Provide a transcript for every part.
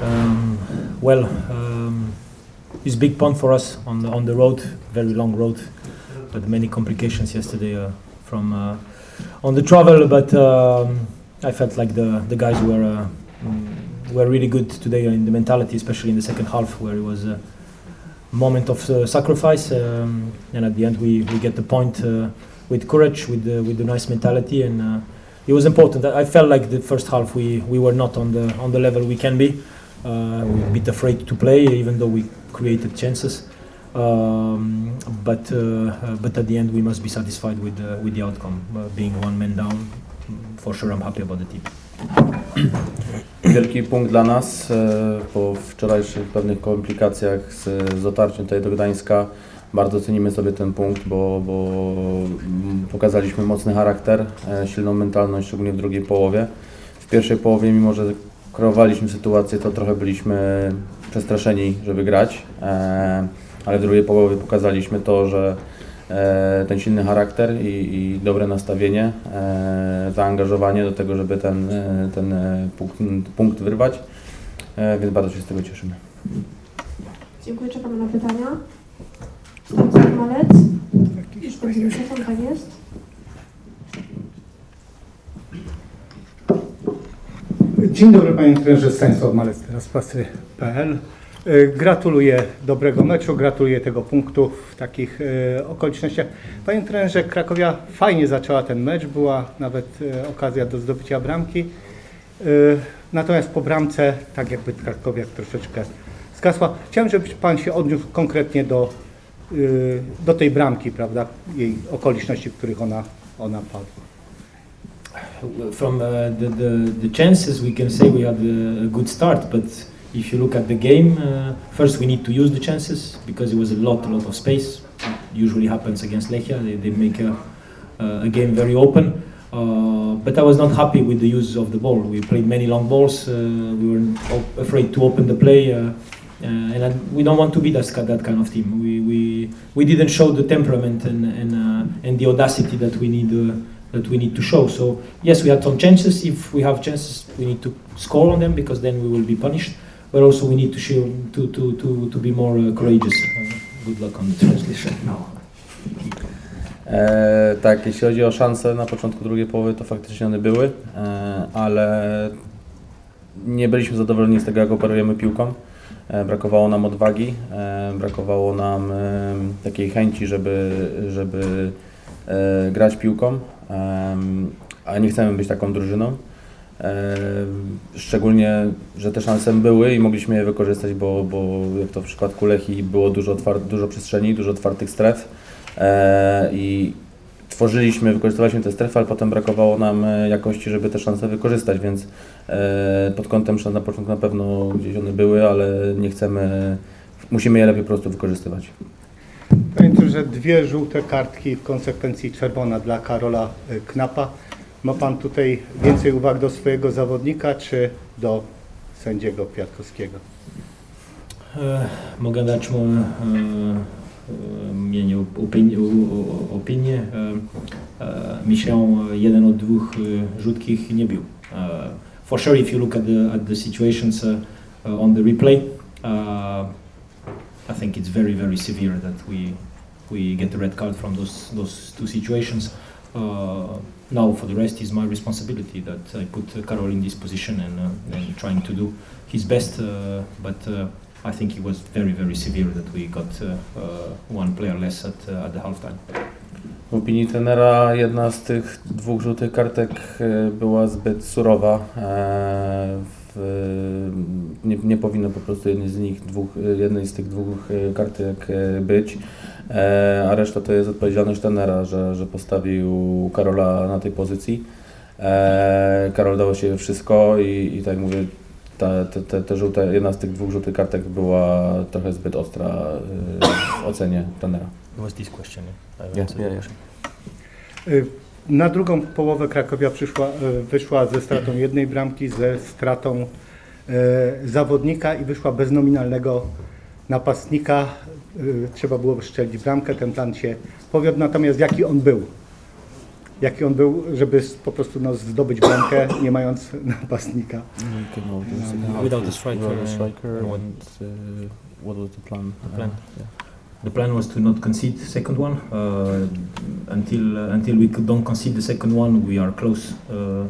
Um, well, um, it's big pond for us on the on the road, very long road, but many complications yesterday uh, from uh, on the travel. But um, I felt like the the guys were uh, mm, were really good today in the mentality, especially in the second half, where it was a moment of uh, sacrifice, um, and at the end we, we get the point uh, with courage, with the, with the nice mentality, and uh, it was important. I I felt like the first half we, we were not on the on the level we can be. Uh, we were a bit afraid to play, even though we created chances. Um, but uh, uh, but at the end, we must be satisfied with the, with the outcome. Uh, being one man down, for sure, I'm happy about the team. Wielki punkt dla nas e, po wczorajszych pewnych komplikacjach z, z dotarciem tutaj do Gdańska. Bardzo cenimy sobie ten punkt, bo, bo mm, pokazaliśmy mocny charakter, e, silną mentalność, szczególnie w drugiej połowie. W pierwszej połowie, mimo że kreowaliśmy sytuację, to trochę byliśmy przestraszeni, żeby grać, e, ale w drugiej połowie pokazaliśmy to, że e, ten silny charakter i, i dobre nastawienie, e, zaangażowanie do tego, żeby ten, ten punkt, punkt wyrwać, więc bardzo się z tego cieszymy. Dziękuję, czekamy na pytania. Stanisław Malec. Już będzie mikrofon, tak jest. Dzień dobry panie trenerze Stanisław Malec, teraz pasy.pl. E, Gratuluję dobrego meczu, gratuluję tego punktu w takich e, okolicznościach. Panie trenerze, Krakowia fajnie zaczęła ten mecz, była nawet e, okazja do zdobycia bramki. Natomiast po bramce, tak jakby Krakowia troszeczkę skasła. Chciałem, żeby pan się odniósł konkretnie do, do tej bramki, prawda, jej okoliczności, w których ona, ona padła. From uh, the, the the chances, we can say we had a, good start, but if you look at the game, uh, first we need to use the chances because it was a lot, a lot of space. It usually happens against Lechia; they, they make a, uh, a game very open. Uh, but I was not happy with the use of the ball. We played many long balls. Uh, we were afraid to open the play, uh, and I, we don't want to be that, that kind of team. We, we, we didn't show the temperament and and, and the audacity that we need that we need to show. So yes, we had some chances. If we have chances, we need to score on them because then we will be punished. But also we need to show to to to, to be more uh, courageous. Uh, good luck on the translation now. E, tak, jeśli chodzi o szanse na początku drugiej połowy, to faktycznie one były, e, ale nie byliśmy zadowoleni z tego, jak operujemy piłką. E, brakowało nam odwagi, e, brakowało nam e, takiej chęci, żeby, żeby e, grać piłką, a nie chcemy być taką drużyną. Szczególnie, że te szanse były i mogliśmy je wykorzystać, bo, bo jak to w przypadku Lechi było dużo, dużo przestrzeni, dużo otwartych stref e, i tworzyliśmy, wykorzystywaliśmy te strefy, ale potem brakowało nam e, jakości, żeby te szanse wykorzystać, więc e, pod kątem szans na początku na pewno gdzieś one były, ale nie chcemy, musimy je lepiej po prostu wykorzystywać. Że dwie żółte kartki, w konsekwencji czerwona dla Karola y, Knapa. Ma Pan tutaj więcej uwag do swojego zawodnika, czy do sędziego Kwiatkowskiego? E, Mogę dać mu e, e, opinię. E, e, jeden od dwóch rzutkich nie bił. E, For sure, if you look at the, at the situations on the replay, uh, I think it's very, very severe that we, we get a red card from those, those two situations. Uh, now, for the rest, it's my responsibility that I put uh, Karol in this position and, uh, and trying to do his best. Uh, but uh, I think it was very, very severe that we got uh, one player less at, at the halftime. W opinii trenera jedna z tych dwóch żółtych kartek była zbyt surowa. W, nie, nie powinno po prostu jednej z nich dwóch, jednej z tych dwóch e, kartek e, być. E, a reszta to jest odpowiedzialność trenera, że, że postawił Karola na tej pozycji. E, Karol dało się wszystko i, i tak jak mówię, ta, te, te, te żółte, jedna z tych dwóch żółtych kartek była trochę zbyt ostra w ocenie trenera. It was this question. yeah? I Yeah, answered yeah, the yeah. question. Y, Na drugą połowę Krakowia przyszła, wyszła ze stratą jednej bramki, ze stratą zawodnika i wyszła bez nominalnego napastnika. Y, Trzeba było strzelić bramkę, ten plan się powiódł. Natomiast jaki on był? jaki on był, żeby po prostu no, zdobyć bramkę, nie mając napastnika. Without the striker, Without the uh, striker and uh, what was the plan? The plan. Uh, yeah. The plan was to not concede second one uh, until uh, until we could don't concede the second one. We are close uh,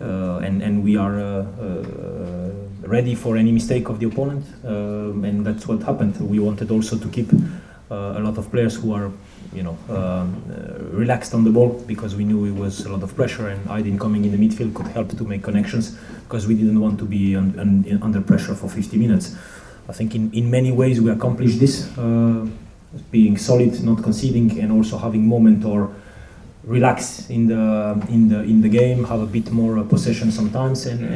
uh, and and we are uh, uh, ready for any mistake of the opponent, um, and that's what happened. We wanted also to keep uh, a lot of players who are. You know, um, uh, relaxed on the ball because we knew it was a lot of pressure, and Aydin coming in the midfield could help to make connections because we didn't want to be un, un, under pressure for 50 minutes. I think in, in many ways we accomplished this. Uh, being solid, not conceding, and also having moment or relax in the in the in the game, have a bit more uh, possession sometimes, and uh,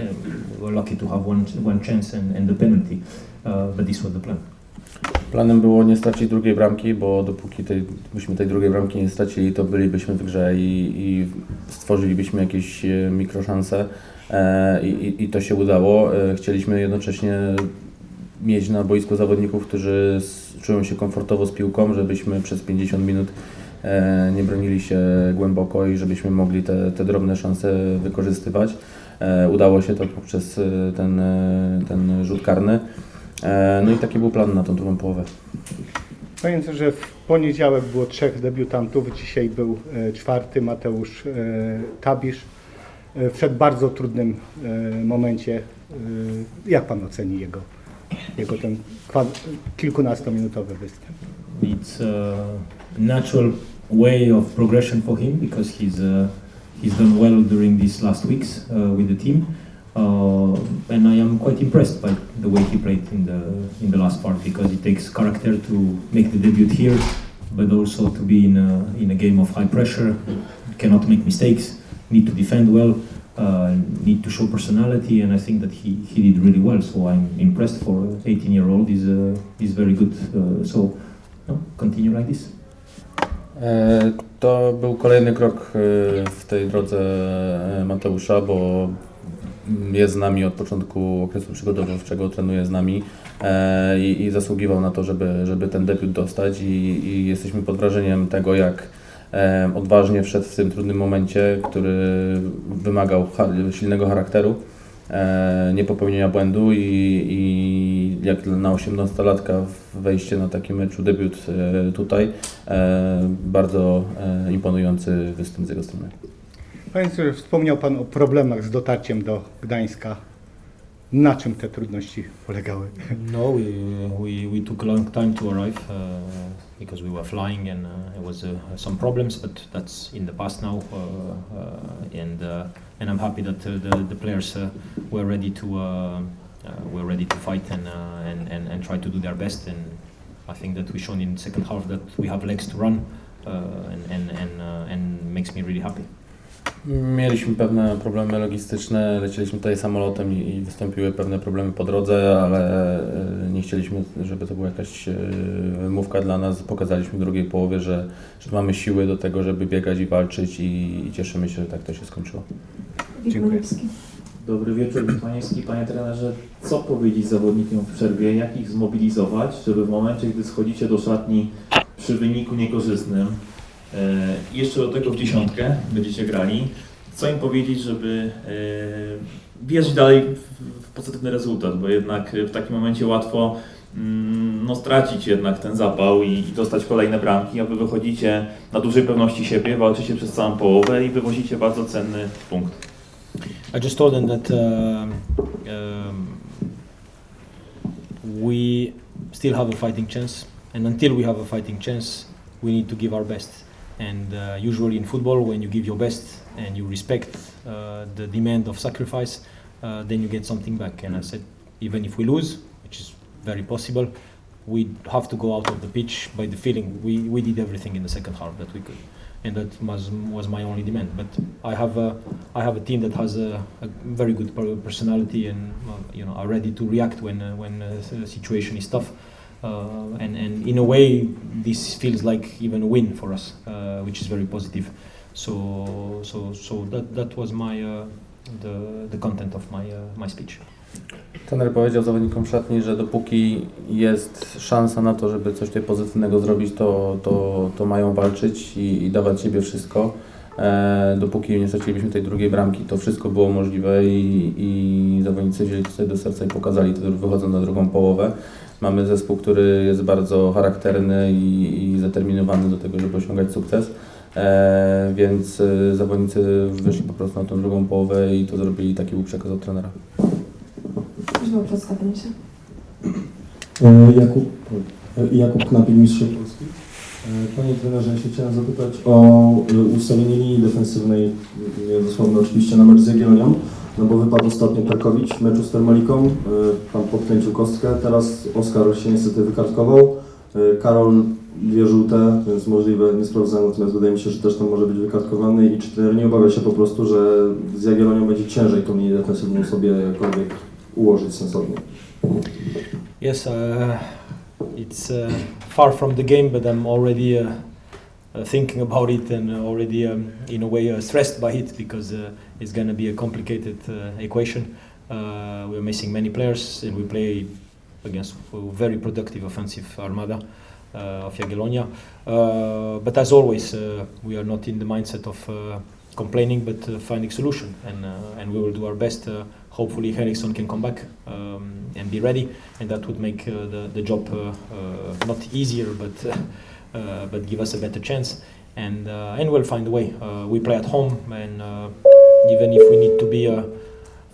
we're lucky to have one one chance and, and the penalty. Uh, but this was the plan. Planem było nie stracić drugiej bramki, bo dopóki tej, byśmy tej drugiej bramki nie stracili, to bylibyśmy w grze i, i stworzylibyśmy jakieś e, mikroszanse e, i, i- i to się udało. E, chcieliśmy jednocześnie mieć na boisku zawodników, którzy czują się komfortowo z piłką, żebyśmy przez 50 minut e, nie bronili się głęboko i żebyśmy mogli te, te drobne szanse wykorzystywać. E, udało się to poprzez e, ten, e, ten rzut karny. E, No i taki był plan na tą drugą połowę. Pamiętam, że w poniedziałek było trzech debiutantów, dzisiaj był e, czwarty Mateusz e, Tabisz. E, wszedł w bardzo trudnym e, momencie. E, jak Pan oceni jego, jego ten kilkunastominutowy występ? It's a natural way of progression for him because he's uh, he's done well during these last weeks uh, with the team. Uh, and I am quite impressed by the way he played in the in the last part because it takes character to make the debut here, but also to be in a in a game of high pressure, cannot make mistakes, need to defend well, uh, need to show personality, and I think that he, he did really well. So I'm impressed for an 18 year old. He's uh, he's very good. Uh, so continue like this. E, To był kolejny krok e, w tej drodze e, Mateusza, bo jest z nami od początku okresu przygotowawczego, trenuje z nami i, i zasługiwał na to, żeby, żeby ten debiut dostać i, i jesteśmy pod wrażeniem tego, jak odważnie wszedł w tym trudnym momencie, który wymagał silnego charakteru, niepopełnienia błędu i, i jak na 18-latka wejście na taki meczu, debiut e, tutaj, e, bardzo e, imponujący występ z jego strony. Że wspomniał Pan o problemach z dotarciem do Gdańska. Na czym te trudności polegały? No, we, we, we took a long time to arrive uh, because we were flying and uh, it was uh, some problems, but that's in the past now. Uh, uh, and uh, and I'm happy that uh, the, the players uh, were ready to uh, were ready to fight and, uh, and and and try to do their best. And I think that we shown in the second half that we have legs to run, uh, and and and uh, and makes me really happy. Mieliśmy pewne problemy logistyczne, lecieliśmy tutaj samolotem i, i wystąpiły pewne problemy po drodze, ale e, nie chcieliśmy, żeby to była jakaś e, wymówka dla nas. Pokazaliśmy w drugiej połowie, że, że mamy siły do tego, żeby biegać i walczyć i, i cieszymy się, że tak to się skończyło. Dziękuję. Dobry wieczór, Panieński. Panie trenerze, co powiedzieć zawodnikom w przerwie, jak ich zmobilizować, żeby w momencie, gdy schodzicie do szatni przy wyniku niekorzystnym, e, jeszcze do tego w dziesiątkę będziecie grali, co im powiedzieć, żeby e, wierzyć dalej w, pozytywny rezultat, bo jednak w takim momencie łatwo mm, no, stracić jednak ten zapał i, i dostać kolejne bramki, a wy wychodzicie na dużej pewności siebie, walczycie przez całą połowę i wywozicie bardzo cenny punkt. I just told them that um, um, we still have a fighting chance, and until we have a fighting chance, we need to give our best. And uh, usually in football, when you give your best and you respect uh, the demand of sacrifice, uh, then you get something back. And I said, even if we lose, which is very possible, we have to go out of the pitch by the feeling we, we did everything in the second half that we could and that was was my only demand. But I have a I have a team that has a, a very good personality and uh, you know are ready to react when uh, when uh, the situation is tough. Uh, and and in a way, this feels like even a win for us, uh, which is very positive. So so so that that was my uh, the the content of my uh, my speech. Trener powiedział zawodnikom szatni, że dopóki jest szansa na to, żeby coś tutaj pozytywnego zrobić, to, to, to mają walczyć i, i dawać siebie wszystko. E, dopóki nie straciliśmy tej drugiej bramki, to wszystko było możliwe i, i zawodnicy wzięli to sobie do serca i pokazali to wychodząc na drugą połowę. Mamy zespół, który jest bardzo charakterny i, i do tego, żeby osiągać sukces. E, więc e, zawodnicy wyszli po prostu na tą drugą połowę i to zrobili taki był przekaz od trenera. O przedstawienie się. E, Jakub, e, Jakub Knapik, mistrz Polski. E, Panie trenerze, ja się chciałem zapytać o ustawienie linii defensywnej, dosłownie oczywiście na mecz z Jagiellonią, no bo wypadł ostatnio Tarkowicz w meczu z Termaliką, tam podkręcił kostkę, teraz Oskar się niestety wykartkował, Karol dwie żółte, więc możliwe, nie sprawdzałem, natomiast wydaje mi się, że też tam może być wykartkowany i czy trener nie obawia się po prostu, że z Jagiellonią będzie ciężej tą linię defensywną sobie jakkolwiek ułożyć sensownie? Yes, uh, it's uh, far from the game, but I'm already uh, uh, thinking about it and already, um, in a way, uh, stressed by it because uh, it's going to be a complicated equation. We're missing many players, and we play against a very productive offensive armada of Jagiellonia. But as always, we are not in the mindset of complaining, but finding solution, and and we will do our best. Hopefully, Henriksson can come back um, and be ready, and that would make uh, the the job uh, uh, not easier, but uh, uh, but give us a better chance. And uh, and we'll find a way. Uh, we play at home, and uh, even if we need to be uh,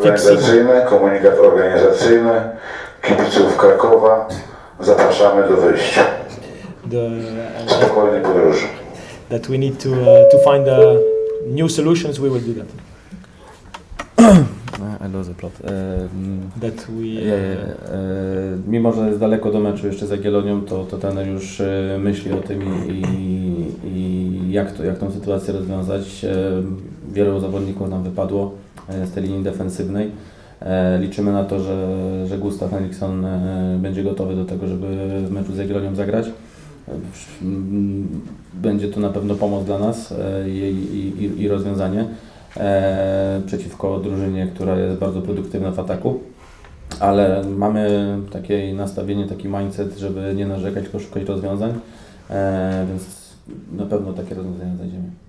fixing. Organizacyjny, komunikat organizacyjny kibiców Krakowa. Zapraszamy do wyjścia. The, Spokojnej podróży. that we need to uh, to find uh, new solutions, we will do that. I lose the plot. E, mm, That we. Uh, e, mimo, że jest daleko do meczu jeszcze z Jagiellonią, to, to trener już e, myśli o tym i, i, i jak, to, jak tą sytuację rozwiązać. E, wielu zawodników nam wypadło e, z tej linii defensywnej. E, liczymy na to, że, że Gustav Henriksson e, będzie gotowy do tego, żeby w meczu z Jagiellonią zagrać. E, Będzie to na pewno pomoc dla nas e, i, i- i rozwiązanie e, przeciwko drużynie, która jest bardzo produktywna w ataku. Ale mamy takie nastawienie, taki mindset, żeby nie narzekać, tylko szukać rozwiązań, e, więc na pewno takie rozwiązania znajdziemy.